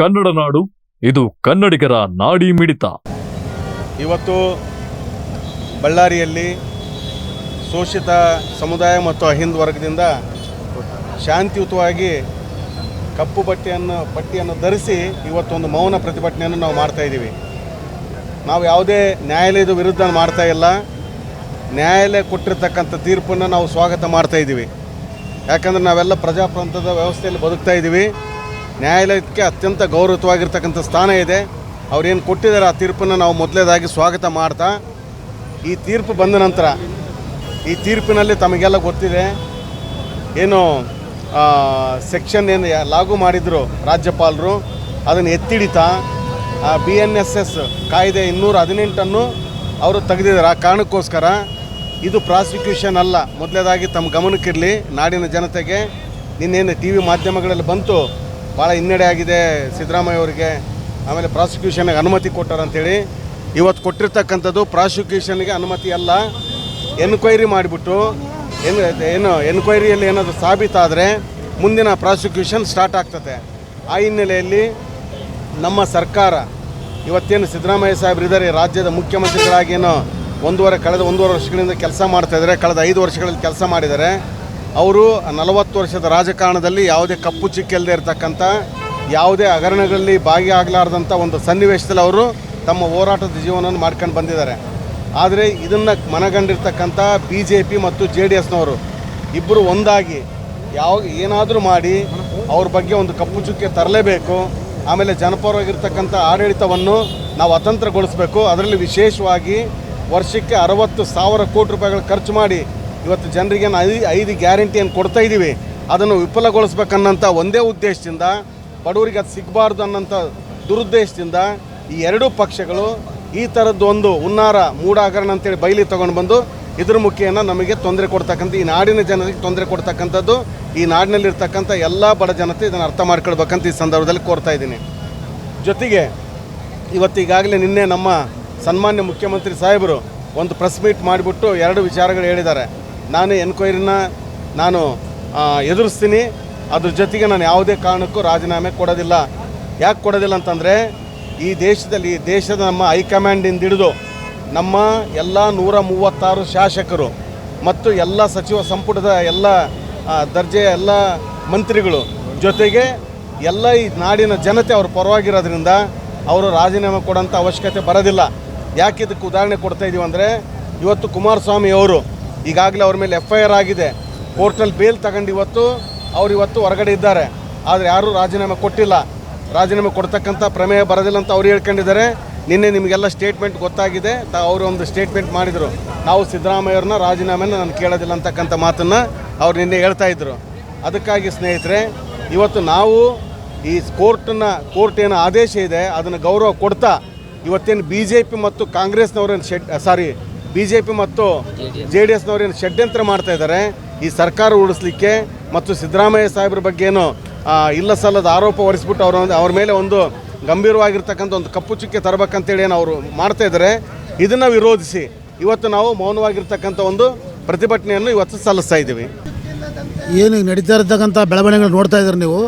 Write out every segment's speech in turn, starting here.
ಕನ್ನಡ ನಾಡು, ಇದು ಕನ್ನಡಿಗರ ನಾಡಿ ಮಿಡಿತ. ಇವತ್ತು ಬಳ್ಳಾರಿಯಲ್ಲಿ ಶೋಷಿತ ಸಮುದಾಯ ಮತ್ತು ಅಹಿಂದ ವರ್ಗದಿಂದ ಶಾಂತಿಯುತವಾಗಿ ಕಪ್ಪು ಬಟ್ಟೆಯನ್ನು, ಪಟ್ಟಿಯನ್ನು ಧರಿಸಿ ಇವತ್ತೊಂದು ಮೌನ ಪ್ರತಿಭಟನೆಯನ್ನು ನಾವು ಮಾಡ್ತಾ ಇದ್ದೀವಿ. ನಾವು ಯಾವುದೇ ನ್ಯಾಯಾಲಯದ ವಿರುದ್ಧ ಮಾಡ್ತಾ ಇಲ್ಲ. ನ್ಯಾಯಾಲಯ ಕೊಟ್ಟಿರ್ತಕ್ಕಂಥ ತೀರ್ಪನ್ನು ನಾವು ಸ್ವಾಗತ ಮಾಡ್ತಾ ಇದ್ದೀವಿ. ಯಾಕಂದರೆ ನಾವೆಲ್ಲ ಪ್ರಜಾಪ್ರಾಂತದ ವ್ಯವಸ್ಥೆಯಲ್ಲಿ ಬದುಕ್ತಾ ಇದ್ದೀವಿ. ನ್ಯಾಯಾಲಯಕ್ಕೆ ಅತ್ಯಂತ ಗೌರವವಾಗಿರ್ತಕ್ಕಂಥ ಸ್ಥಾನ ಇದೆ. ಅವ್ರೇನು ಕೊಟ್ಟಿದ್ದಾರೆ ಆ ತೀರ್ಪನ್ನು ನಾವು ಮೊದಲೇದಾಗಿ ಸ್ವಾಗತ ಮಾಡ್ತಾ, ಈ ತೀರ್ಪು ಬಂದ ನಂತರ, ಈ ತೀರ್ಪಿನಲ್ಲಿ ತಮಗೆಲ್ಲ ಗೊತ್ತಿದೆ, ಏನು ಸೆಕ್ಷನ್ ಏನು ಲಾಗು ಮಾಡಿದರು ರಾಜ್ಯಪಾಲರು, ಅದನ್ನು ಎತ್ತಿಡಿತಾ ಬಿ ಎನ್ ಎಸ್ ಎಸ್ ಕಾಯ್ದೆ ಇನ್ನೂರ ಹದಿನೆಂಟನ್ನು ಅವರು ತೆಗೆದಿದ್ದಾರೆ. ಆ ಕಾರಣಕ್ಕೋಸ್ಕರ ಇದು ಪ್ರಾಸಿಕ್ಯೂಷನ್ ಅಲ್ಲ. ಮೊದಲೇದಾಗಿ ತಮ್ಮ ಗಮನಕ್ಕಿರಲಿ, ನಾಡಿನ ಜನತೆಗೆ. ನಿನ್ನೇನು ಟಿ ವಿ ಮಾಧ್ಯಮಗಳಲ್ಲಿ ಬಂತು ಭಾಳ ಹಿನ್ನಡೆ ಆಗಿದೆ ಸಿದ್ದರಾಮಯ್ಯ ಅವರಿಗೆ. ಆಮೇಲೆ ಪ್ರಾಸಿಕ್ಯೂಷನ್ಗೆ ಅನುಮತಿ ಕೊಟ್ಟಾರಂಥೇಳಿ ಇವತ್ತು ಕೊಟ್ಟಿರ್ತಕ್ಕಂಥದ್ದು ಪ್ರಾಸಿಕ್ಯೂಷನ್ಗೆ ಅನುಮತಿ ಅಲ್ಲ. ಎನ್ಕ್ವೈರಿ ಮಾಡಿಬಿಟ್ಟು ಏನು ಏನು, ಎನ್ಕ್ವೈರಿಯಲ್ಲಿ ಏನಾದರೂ ಸಾಬೀತಾದರೆ ಮುಂದಿನ ಪ್ರಾಸಿಕ್ಯೂಷನ್ ಸ್ಟಾರ್ಟ್ ಆಗ್ತದೆ. ಆ ಹಿನ್ನೆಲೆಯಲ್ಲಿ ನಮ್ಮ ಸರ್ಕಾರ, ಇವತ್ತೇನು ಸಿದ್ದರಾಮಯ್ಯ ಸಾಹೇಬ್ರು ಇದ್ದಾರೆ ರಾಜ್ಯದ ಮುಖ್ಯಮಂತ್ರಿಗಳಾಗೇನೋ ಒಂದೂವರೆ, ಕಳೆದ ಒಂದೂವರೆ ವರ್ಷಗಳಿಂದ ಕೆಲಸ ಮಾಡ್ತಾಯಿದ್ದಾರೆ ಕಳೆದ ಐದು ವರ್ಷಗಳಲ್ಲಿ ಕೆಲಸ ಮಾಡಿದ್ದಾರೆ. ಅವರು ನಲವತ್ತು ವರ್ಷದ ರಾಜಕಾರಣದಲ್ಲಿ ಯಾವುದೇ ಕಪ್ಪು ಚಿಕ್ಕಿಲ್ಲದೆ ಇರತಕ್ಕಂಥ, ಯಾವುದೇ ಹಗರಣಗಳಲ್ಲಿ ಭಾಗಿಯಾಗಲಾರ್ದಂಥ ಒಂದು ಸನ್ನಿವೇಶದಲ್ಲಿ ಅವರು ತಮ್ಮ ಹೋರಾಟದ ಜೀವನವನ್ನು ಮಾಡ್ಕೊಂಡು ಬಂದಿದ್ದಾರೆ. ಆದರೆ ಇದನ್ನು ಮನಗಂಡಿರ್ತಕ್ಕಂಥ ಬಿ ಜೆ ಪಿ ಮತ್ತು ಜೆ ಡಿ ಎಸ್ನವರು ಇಬ್ಬರು ಒಂದಾಗಿ ಯಾವ, ಏನಾದರೂ ಮಾಡಿ ಅವ್ರ ಬಗ್ಗೆ ಒಂದು ಕಪ್ಪು ಚುಕ್ಕೆ ತರಲೇಬೇಕು, ಆಮೇಲೆ ಜನಪರವಾಗಿರ್ತಕ್ಕಂಥ ಆಡಳಿತವನ್ನು ನಾವು ಅತಂತ್ರಗೊಳಿಸಬೇಕು, ಅದರಲ್ಲಿ ವಿಶೇಷವಾಗಿ ವರ್ಷಕ್ಕೆ ಅರವತ್ತು ಸಾವಿರ ಕೋಟಿ ರೂಪಾಯಿಗಳು ಖರ್ಚು ಮಾಡಿ ಇವತ್ತು ಜನರಿಗೆ ಐದು ಐದು ಗ್ಯಾರಂಟಿಯನ್ನು ಕೊಡ್ತಾ ಇದ್ದೀವಿ. ಅದನ್ನು ವಿಫಲಗೊಳಿಸ್ಬೇಕನ್ನಂಥ ಒಂದೇ ಉದ್ದೇಶದಿಂದ, ಬಡವರಿಗೆ ಅದು ಸಿಗಬಾರ್ದು ಅನ್ನೋಂಥ ದುರುದ್ದೇಶದಿಂದ ಈ ಎರಡೂ ಪಕ್ಷಗಳು ಈ ಥರದ್ದು ಒಂದು ಹುನ್ನಾರ ಮೂಡಾಗರಣ ಅಂತೇಳಿ ಬೈಲಿ ತೊಗೊಂಡು ಬಂದು ಇದ್ರ ಮುಖೇನ ನಮಗೆ ತೊಂದರೆ ಕೊಡ್ತಕ್ಕಂಥ, ಈ ನಾಡಿನ ಜನರಿಗೆ ತೊಂದರೆ ಕೊಡ್ತಕ್ಕಂಥದ್ದು, ಈ ನಾಡಿನಲ್ಲಿರ್ತಕ್ಕಂಥ ಎಲ್ಲ ಬಡ ಜನತೆ ಇದನ್ನು ಅರ್ಥ ಮಾಡ್ಕೊಳ್ಬೇಕಂತ ಈ ಸಂದರ್ಭದಲ್ಲಿ ಕೋರ್ತಾ ಇದ್ದೀನಿ. ಜೊತೆಗೆ ಇವತ್ತು ಈಗಾಗಲೇ ನಿನ್ನೆ ನಮ್ಮ ಸನ್ಮಾನ್ಯ ಮುಖ್ಯಮಂತ್ರಿ ಸಾಹೇಬರು ಒಂದು ಪ್ರೆಸ್ ಮೀಟ್ ಮಾಡಿಬಿಟ್ಟು ಎರಡು ವಿಚಾರಗಳು ಹೇಳಿದ್ದಾರೆ. ನಾನು ಎನ್ಕ್ವೈರಿನ ನಾನು ಎದುರಿಸ್ತೀನಿ. ಅದ್ರ ಜೊತೆಗೆ ನಾನು ಯಾವುದೇ ಕಾರಣಕ್ಕೂ ರಾಜೀನಾಮೆ ಕೊಡೋದಿಲ್ಲ. ಯಾಕೆ ಕೊಡೋದಿಲ್ಲ ಅಂತಂದರೆ, ಈ ದೇಶದಲ್ಲಿ ದೇಶದ ನಮ್ಮ ಹೈಕಮಾಂಡಿಂದ ಹಿಡಿದು ನಮ್ಮ ಎಲ್ಲ ನೂರ ಮೂವತ್ತಾರು ಶಾಸಕರು ಮತ್ತು ಎಲ್ಲ ಸಚಿವ ಸಂಪುಟದ ಎಲ್ಲ ದರ್ಜೆಯ ಎಲ್ಲ ಮಂತ್ರಿಗಳು ಜೊತೆಗೆ ಎಲ್ಲ ಈ ನಾಡಿನ ಜನತೆ ಅವ್ರ ಪರವಾಗಿರೋದ್ರಿಂದ ಅವರು ರಾಜೀನಾಮೆ ಕೊಡೋಂಥ ಅವಶ್ಯಕತೆ ಬರೋದಿಲ್ಲ. ಯಾಕೆ ಇದಕ್ಕೆ ಉದಾಹರಣೆ ಕೊಡ್ತಾ ಅಂದರೆ, ಇವತ್ತು ಕುಮಾರಸ್ವಾಮಿ ಅವರು ಈಗಾಗಲೇ ಅವ್ರ ಮೇಲೆ ಎಫ್ ಐ ಆರ್ ಆಗಿದೆ. ಕೋರ್ಟಲ್ಲಿ ಬೇಲ್ ತಗೊಂಡು ಇವತ್ತು ಅವ್ರು ಇವತ್ತು ಹೊರಗಡೆ ಇದ್ದಾರೆ. ಆದರೆ ಯಾರೂ ರಾಜೀನಾಮೆ ಕೊಟ್ಟಿಲ್ಲ. ರಾಜೀನಾಮೆ ಕೊಡ್ತಕ್ಕಂಥ ಪ್ರಮೇಯ ಬರೋದಿಲ್ಲ ಅಂತ ಅವ್ರು ಹೇಳ್ಕೊಂಡಿದ್ದಾರೆ. ನಿನ್ನೆ ನಿಮಗೆಲ್ಲ ಸ್ಟೇಟ್ಮೆಂಟ್ ಗೊತ್ತಾಗಿದೆ. ತ ಅವರು ಒಂದು ಸ್ಟೇಟ್ಮೆಂಟ್ ಮಾಡಿದರು. ನಾವು ಸಿದ್ದರಾಮಯ್ಯವ್ರನ್ನ ರಾಜೀನಾಮೆನ ನಾನು ಕೇಳೋದಿಲ್ಲ ಅಂತಕ್ಕಂಥ ಮಾತನ್ನು ಅವ್ರು ನಿನ್ನೆ ಹೇಳ್ತಾ ಇದ್ದರು ಅದಕ್ಕಾಗಿ ಸ್ನೇಹಿತರೆ, ಇವತ್ತು ನಾವು ಈ ಕೋರ್ಟನ್ನು ಕೋರ್ಟ್ ಏನು ಆದೇಶ ಇದೆ, ಅದನ್ನು ಗೌರವ ಕೊಡ್ತಾ ಇವತ್ತೇನು ಬಿ ಜೆ ಪಿ ಮತ್ತು ಕಾಂಗ್ರೆಸ್ನವ್ರೇನು ಶೆಡ್ ಸಾರಿ ಬಿ ಜೆ ಪಿ ಮತ್ತು ಜೆ ಡಿ ಎಸ್ನವ್ರೇನು ಷಡ್ಯಂತ್ರ ಮಾಡ್ತಾ ಇದ್ದಾರೆ, ಈ ಸರ್ಕಾರ ಉಳಿಸ್ಲಿಕ್ಕೆ ಮತ್ತು ಸಿದ್ದರಾಮಯ್ಯ ಸಾಹೇಬ್ರ ಬಗ್ಗೆ ಏನು ಇಲ್ಲ ಸಲ್ಲದ ಆರೋಪ ಹೊರಿಸ್ಬಿಟ್ಟು ಅವರ ಅವ್ರ ಮೇಲೆ ಒಂದು ಗಂಭೀರವಾಗಿರ್ತಕ್ಕಂಥ ಒಂದು ಕಪ್ಪು ಚುಕ್ಕೆ ತರಬೇಕಂತೇಳಿ ಏನು ಅವರು ಮಾಡ್ತಾ ಇದ್ದಾರೆ. ಇದನ್ನು ವಿರೋಧಿಸಿ ಇವತ್ತು ನಾವು ಮೌನವಾಗಿರ್ತಕ್ಕಂಥ ಒಂದು ಪ್ರತಿಭಟನೆಯನ್ನು ಇವತ್ತು ಸಲ್ಲಿಸ್ತಾ ಇದ್ದೀವಿ. ಏನು ನಡೀತಾ ಇರತಕ್ಕಂಥ ಬೆಳವಣಿಗೆಗಳು ನೋಡ್ತಾ ಇದ್ದಾರೆ ನೀವು.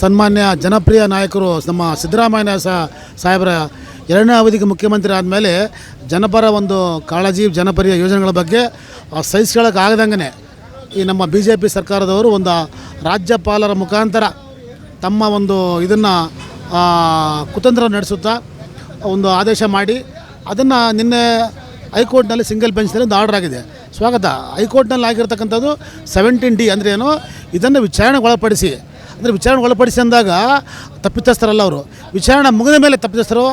ಸನ್ಮಾನ್ಯ ಜನಪ್ರಿಯ ನಾಯಕರು ನಮ್ಮ ಸಿದ್ದರಾಮಯ್ಯ ಸಹ ಸಾಹೇಬರ ಎರಡನೇ ಅವಧಿಗೆ ಮುಖ್ಯಮಂತ್ರಿ ಆದಮೇಲೆ ಜನಪರ ಒಂದು ಕಾಳಜಿ, ಜನಪರಿಯ ಯೋಜನೆಗಳ ಬಗ್ಗೆ ಸಹಿಸ್ಕೊಳ್ಳೋಕೆ ಆಗದಂಗೆ ಈ ನಮ್ಮ ಬಿ ಜೆ ಪಿ ಸರ್ಕಾರದವರು ಒಂದು ರಾಜ್ಯಪಾಲರ ಮುಖಾಂತರ ತಮ್ಮ ಒಂದು ಇದನ್ನು ಕುತಂತ್ರ ನಡೆಸುತ್ತಾ ಒಂದು ಆದೇಶ ಮಾಡಿ, ಅದನ್ನು ನಿನ್ನೆ ಹೈಕೋರ್ಟ್ನಲ್ಲಿ ಸಿಂಗಲ್ ಬೆಂಚ್ನಲ್ಲಿ ಒಂದು ಆರ್ಡರ್ ಆಗಿದೆ. ಸ್ವಾಗತ. ಹೈಕೋರ್ಟ್ನಲ್ಲಿ ಆಗಿರ್ತಕ್ಕಂಥದ್ದು ಸೆವೆಂಟೀನ್ ಡಿ ಅಂದ್ರೇನು ಇದನ್ನು ವಿಚಾರಣೆಗೆ ಒಳಪಡಿಸಿ ಅಂದರೆ ವಿಚಾರಣೆ ಒಳಪಡಿಸಿ ಅಂದಾಗ ತಪ್ಪಿತಸ್ಥರಲ್ಲ ಅವರು. ವಿಚಾರಣೆ ಮುಗಿದ ಮೇಲೆ ತಪ್ಪಿತಸ್ಥರು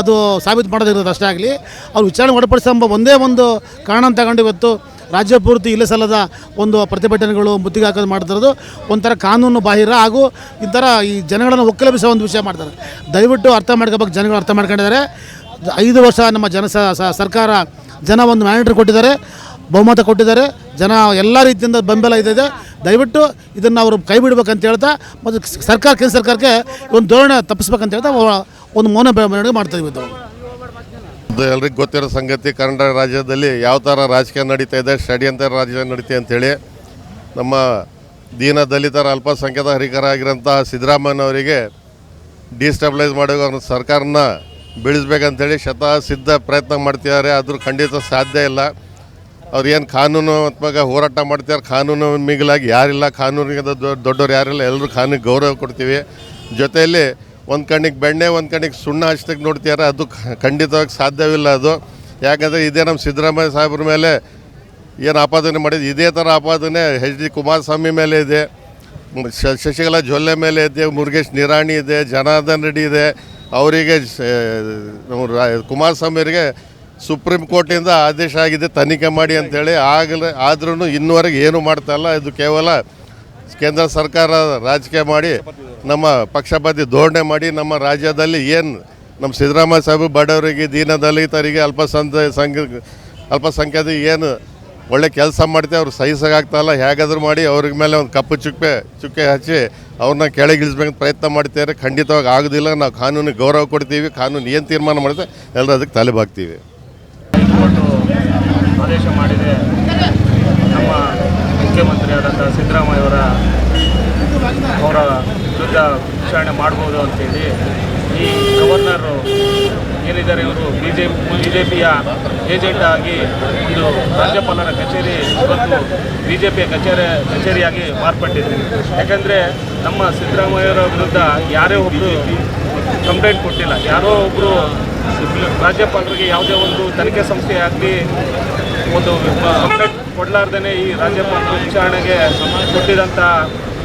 ಅದು ಸಾಬೀತು ಮಾಡೋದಿರೋದು ಅಷ್ಟೇ ಆಗಲಿ. ಅವ್ರು ವಿಚಾರಣೆ ಒಳಪಡಿಸಿ ಎಂಬ ಒಂದೇ ಒಂದು ಕಾರಣ ತಗೊಂಡು ಇವತ್ತು ರಾಜ್ಯ ಪೂರ್ತಿ ಇಲ್ಲ ಸಲ್ಲದ ಒಂದು ಪ್ರತಿಭಟನೆಗಳು ಮುತ್ತಿಗೆ ಹಾಕೋದು ಮಾಡ್ತಿರೋದು. ಒಂಥರ ಕಾನೂನು ಬಾಹಿರ ಹಾಗೂ ಈ ಥರ ಈ ಜನಗಳನ್ನು ಒಕ್ಕಲಬಿಸೋ ಒಂದು ವಿಷಯ ಮಾಡ್ತಾರೆ. ದಯವಿಟ್ಟು ಅರ್ಥ ಮಾಡ್ಕೋಬೇಕು, ಜನಗಳು ಅರ್ಥ ಮಾಡ್ಕೊಂಡಿದ್ದಾರೆ. ಐದು ವರ್ಷ ನಮ್ಮ ಜನ ಸರ್ಕಾರ ಜನ ಒಂದು ಮ್ಯಾನೇಟರ್ ಕೊಟ್ಟಿದ್ದಾರೆ. ಬಹುಮತ ಕೊಟ್ಟಿದ್ದಾರೆ. ಜನ ಎಲ್ಲ ರೀತಿಯಿಂದ ಬೆಂಬಲ ಇದೆ. ದಯವಿಟ್ಟು ಇದನ್ನು ಅವರು ಕೈ ಬಿಡಬೇಕಂತ ಹೇಳ್ತಾ, ಮತ್ತು ಸರ್ಕಾರ, ಕೇಂದ್ರ ಸರ್ಕಾರಕ್ಕೆ ಒಂದು ಧೋರಣೆ ತಪ್ಪಿಸ್ಬೇಕಂತ ಹೇಳ್ತಾ ಒಂದು ಮೌನ ಬೆಳವಣಿಗೆ ಮಾಡ್ತಾ ಇದ್ದೀವಿ ಇದು ಇದು ಎಲ್ರಿಗೂ ಗೊತ್ತಿರೋ ಸಂಗತಿ, ಕರ್ನಾಟಕ ರಾಜ್ಯದಲ್ಲಿ ಯಾವ ಥರ ರಾಜಕೀಯ ನಡೀತಾ ಇದೆ, ಷಡ್ಯಂತರ ರಾಜಕೀಯ ನಡೀತೆ ಅಂತೇಳಿ ನಮ್ಮ ದೀನ ದಲಿತರ ಅಲ್ಪಸಂಖ್ಯಾತ ಹರಿಕರಾಗಿರೋಂಥ ಸಿದ್ದರಾಮಯ್ಯನವರಿಗೆ ಡಿಸ್ಟಬ್ಲೈಸ್ ಮಾಡೋ ಅವ್ರ ಸರ್ಕಾರನ ಬೀಳಿಸ್ಬೇಕಂತೇಳಿ ಶತ ಸಿದ್ಧ ಪ್ರಯತ್ನ ಮಾಡ್ತಿದ್ದಾರೆ. ಆದರೂ ಖಂಡಿತ ಸಾಧ್ಯ ಇಲ್ಲ. ಅವ್ರು ಏನು ಕಾನೂನಾತ್ಮಕ ಹೋರಾಟ ಮಾಡ್ತಾರೆ ಕಾನೂನು ಮಿಗಿಲಾಗಿ ಯಾರಿಲ್ಲ, ಕಾನೂನಿಗೆ ದೊಡ್ಡ- ದೊಡ್ಡವ್ರು ಯಾರಿಲ್ಲ ಎಲ್ಲರೂ ಕಾನೂನಿಗೆ ಗೌರವ ಕೊಡ್ತೀವಿ. ಜೊತೆಯಲ್ಲಿ ಒಂದು ಕಣ್ಣಿಗೆ ಬೆಣ್ಣೆ, ಒಂದು ಕಣ್ಣಿಗೆ ಸುಣ್ಣ ಹಚ್ಚಕ್ಕೆ ನೋಡ್ತಿದ್ದಾರೆ ಅದು ಖಂಡಿತವಾಗಿ ಸಾಧ್ಯವಿಲ್ಲ ಅದು. ಯಾಕಂದರೆ ಇದೇ ನಮ್ಮ ಸಿದ್ದರಾಮಯ್ಯ ಸಾಹೇಬ್ರ ಮೇಲೆ ಏನು ಆಪಾದನೆ ಮಾಡಿದ್ದು ಇದೇ ಥರ ಆಪಾದನೆ ಹೆಚ್ ಡಿ ಕುಮಾರಸ್ವಾಮಿ ಮೇಲೆ ಇದೆ. ಶಶಿಕಲಾ ಜೊಲ್ಲೆ ಮೇಲೆ ಇದೆ, ಮುರುಗೇಶ್ ನಿರಾಣಿ ಇದೆ, ಜನಾರ್ದನ್ ರೆಡ್ಡಿ ಇದೆ. ಅವರಿಗೆ ಕುಮಾರಸ್ವಾಮಿಯವರಿಗೆ ಸುಪ್ರೀಂ ಕೋರ್ಟಿಂದ ಆದೇಶ ಆಗಿದೆ, ತನಿಖೆ ಮಾಡಿ ಅಂತೇಳಿ ಆಗಲೇ ಆದ್ರೂ ಇನ್ನುವರೆಗೆ ಏನು ಮಾಡ್ತಾ ಇಲ್ಲ. ಇದು ಕೇವಲ ಕೇಂದ್ರ ಸರ್ಕಾರ ರಾಜಕೀಯ ಮಾಡಿ, ನಮ್ಮ ಪಕ್ಷಪಾತಿ ಧೋರಣೆ ಮಾಡಿ, ನಮ್ಮ ರಾಜ್ಯದಲ್ಲಿ ಏನು ನಮ್ಮ ಸಿದ್ದರಾಮಯ್ಯ ಸಾಹೇಬ್ ಬಡವರಿಗೆ ದೀನದಲಿತರಿಗೆ ಅಲ್ಪಸಂಖ್ಯ ಸಂಘ, ಅಲ್ಪಸಂಖ್ಯಾತ ಏನು ಒಳ್ಳೆ ಕೆಲಸ ಮಾಡ್ತೀವಿ ಅವ್ರು ಸಹಿಸೋಕ್ಕಾಗ್ತಾಯಿಲ್ಲ ಹೇಗಾದ್ರೂ ಮಾಡಿ ಅವ್ರಿಗೆ ಮೇಲೆ ಒಂದು ಕಪ್ಪು ಚುಕ್ಕೆ ಚುಕ್ಕೆ ಹಚ್ಚಿ ಅವ್ರನ್ನ ಕೆಳಗಿಳಿಸ್ಬೇಕಂತ ಪ್ರಯತ್ನ ಮಾಡ್ತಿದ್ದಾರೆ. ಖಂಡಿತವಾಗಿ ಆಗೋದಿಲ್ಲ. ನಾವು ಕಾನೂನಿಗೆ ಗೌರವ ಕೊಡ್ತೀವಿ, ಕಾನೂನು ಏನು ತೀರ್ಮಾನ ಮಾಡುತ್ತೆ ಎಲ್ಲರೂ ಅದಕ್ಕೆ ತಲೆ ಬಾಗ್ತೀವಿ ಹೈಕೋರ್ಟು ಆದೇಶ ಮಾಡಿದೆ ನಮ್ಮ ಮುಖ್ಯಮಂತ್ರಿಯಾದಂಥ ಸಿದ್ದರಾಮಯ್ಯವರ ಅವರ ವಿರುದ್ಧ ವಿಚಾರಣೆ ಮಾಡ್ಬೋದು ಅಂತೇಳಿ ಈ ಗವರ್ನರು ಏನಿದ್ದಾರೆ ಇವರು ಬಿ ಜೆ ಬಿ ಜೆ ಪಿಯ ಏಜೆಂಟ್ ಆಗಿ ಒಂದು ರಾಜ್ಯಪಾಲರ ಕಚೇರಿ ಇವತ್ತು ಬಿ ಜೆ ಪಿಯ ಕಚೇರಿ ಕಚೇರಿಯಾಗಿ ಮಾರ್ಪಟ್ಟಿದೆ ಯಾಕಂದರೆ ನಮ್ಮ ಸಿದ್ದರಾಮಯ್ಯರ ವಿರುದ್ಧ ಯಾರೇ ಒಬ್ಬರು ಕಂಪ್ಲೇಂಟ್ ಕೊಟ್ಟಿಲ್ಲ. ಯಾರೋ ಒಬ್ಬರು ರಾಜ್ಯಪಾಲರಿಗೆ ಯಾವುದೇ ಒಂದು ತನಿಖೆ ಸಂಸ್ಥೆ ಆಗಲಿ, ಒಂದು ಕಂಪ್ಲೇಂಟ್ ಕೊಡಲಾರ್ದೇ ಈ ರಾಜ್ಯಪಾಲರು ವಿಚಾರಣೆಗೆ ಕೊಟ್ಟಿದಂಥ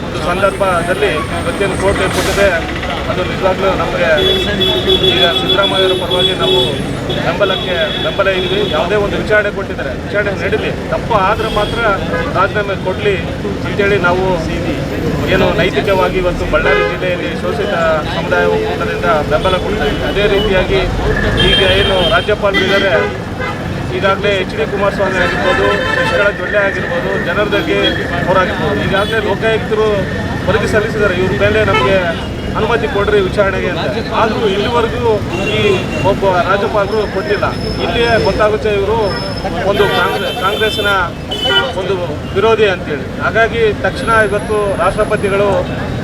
ಒಂದು ಸಂದರ್ಭದಲ್ಲಿ ಇವತ್ತೇನು ಕೋರ್ಟ್ ಕೊಟ್ಟಿದೆ ಅದು ನಿಜವಾಗ್ಲೂ ನಮಗೆ ಈಗ ಸಿದ್ದರಾಮಯ್ಯವರ ಪರವಾಗಿ ನಾವು ಬೆಂಬಲಕ್ಕೆ ಬೆಂಬಲ ಇದ್ವಿ ಯಾವುದೇ ಒಂದು ವಿಚಾರಣೆ ಕೊಟ್ಟಿದ್ದಾರೆ, ವಿಚಾರಣೆ ನಡೀಲಿ. ತಪ್ಪು ಆದರೆ ಮಾತ್ರ ರಾಜೀನಾಮೆ ಕೊಡಲಿ ಅಂತೇಳಿ ನಾವು ಏನು ನೈತಿಕವಾಗಿ ಇವತ್ತು ಬಳ್ಳಾರಿ ಜಿಲ್ಲೆಯಲ್ಲಿ ಶೋಷಿತ ಸಮುದಾಯ ಒಕ್ಕೂಟದಿಂದ ಬೆಂಬಲ ಕೊಡ್ತಾ ಅದೇ ರೀತಿಯಾಗಿ ಈಗ ಏನು ರಾಜ್ಯಪಾಲರು ಇದ್ದಾರೆ, ಈಗಾಗಲೇ ಎಚ್ ಡಿ ಕುಮಾರಸ್ವಾಮಿ ಆಗಿರ್ಬೋದು, ಶಶಿಕಲಾ ಜೊಲ್ಲೆ ಆಗಿರ್ಬೋದು ಜನರದಾಗಿ ಅವರಾಗಿರ್ಬೋದು. ಈಗಾಗಲೇ ಲೋಕಾಯುಕ್ತರು ವರದಿ ಸಲ್ಲಿಸಿದ್ದಾರೆ. ಇವ್ರ ಮೇಲೆ ನಮಗೆ ಅನುಮತಿ ಕೊಡ್ರಿ ವಿಚಾರಣೆಗೆ ಆದರೂ ಇಲ್ಲಿವರೆಗೂ ಈ ಒಬ್ಬ ರಾಜ್ಯಪಾಲರು ಕೊಟ್ಟಿಲ್ಲ. ಇಲ್ಲಿಯೇ ಗೊತ್ತಾಗುತ್ತೆ ಇವರು ಒಂದು ಕಾಂಗ್ರೆಸ್ ಕಾಂಗ್ರೆಸ್ನ ಒಂದು ವಿರೋಧಿ ಅಂತೇಳಿ. ಹಾಗಾಗಿ ತಕ್ಷಣ ಇವತ್ತು ರಾಷ್ಟ್ರಪತಿಗಳು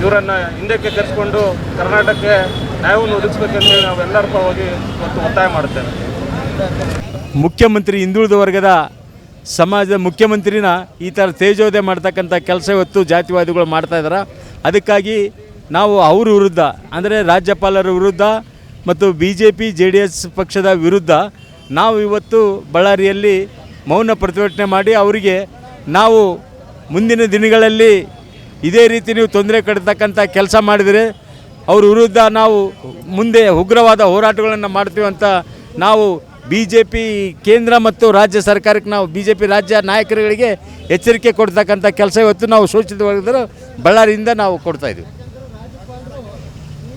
ಇವರನ್ನು ಹಿಂದಕ್ಕೆ ಕರೆಸ್ಕೊಂಡು ಕರ್ನಾಟಕಕ್ಕೆ ನ್ಯಾಯವನ್ನು ಒದಗಿಸ್ಬೇಕಂತೇಳಿ ನಾವೆಲ್ಲರ ಪರವಾಗಿ ಇವತ್ತು ಒತ್ತಾಯ ಮಾಡುತ್ತೇವೆ. ಮುಖ್ಯಮಂತ್ರಿ ಹಿಂದುಳಿದ ವರ್ಗದ ಸಮಾಜದ ಮುಖ್ಯಮಂತ್ರಿನ ಈ ಥರ ತೇಜೋದಯ ಮಾಡ್ತಕ್ಕಂಥ ಕೆಲಸ ಇವತ್ತು ಜಾತಿವಾದಿಗಳು ಮಾಡ್ತಾ ಇದ್ದಾರೆ ಅದಕ್ಕಾಗಿ ನಾವು ಅವ್ರ ವಿರುದ್ಧ, ಅಂದರೆ ರಾಜ್ಯಪಾಲರ ವಿರುದ್ಧ ಮತ್ತು B J P J D S ಪಕ್ಷದ ವಿರುದ್ಧ ನಾವು ಇವತ್ತು ಬಳ್ಳಾರಿಯಲ್ಲಿ ಮೌನ ಪ್ರತಿಭಟನೆ ಮಾಡಿ ಅವರಿಗೆ ನಾವು ಮುಂದಿನ ದಿನಗಳಲ್ಲಿ ಇದೇ ರೀತಿ ನೀವು ತೊಂದರೆ ಕೊಡ್ತಕ್ಕಂಥ ಕೆಲಸ ಮಾಡಿದರೆ ಅವ್ರ ವಿರುದ್ಧ ನಾವು ಮುಂದೆ ಉಗ್ರವಾದ ಹೋರಾಟಗಳನ್ನು ಮಾಡ್ತೀವಿ ಅಂತ ನಾವು ಬಿ ಜೆ ಪಿ ಕೇಂದ್ರ ಮತ್ತು ರಾಜ್ಯ ಸರ್ಕಾರಕ್ಕೆ ನಾವು ಬಿ ಜೆ ಪಿ ರಾಜ್ಯ ನಾಯಕರುಗಳಿಗೆ ಎಚ್ಚರಿಕೆ ಕೊಡ್ತಕ್ಕಂಥ ಕೆಲಸ ಇವತ್ತು ನಾವು ಸೂಚಿತವಾಗಿದ್ದರೂ ಬಳ್ಳಾರಿಯಿಂದ ನಾವು ಕೊಡ್ತಾ ಇದ್ದೀವಿ.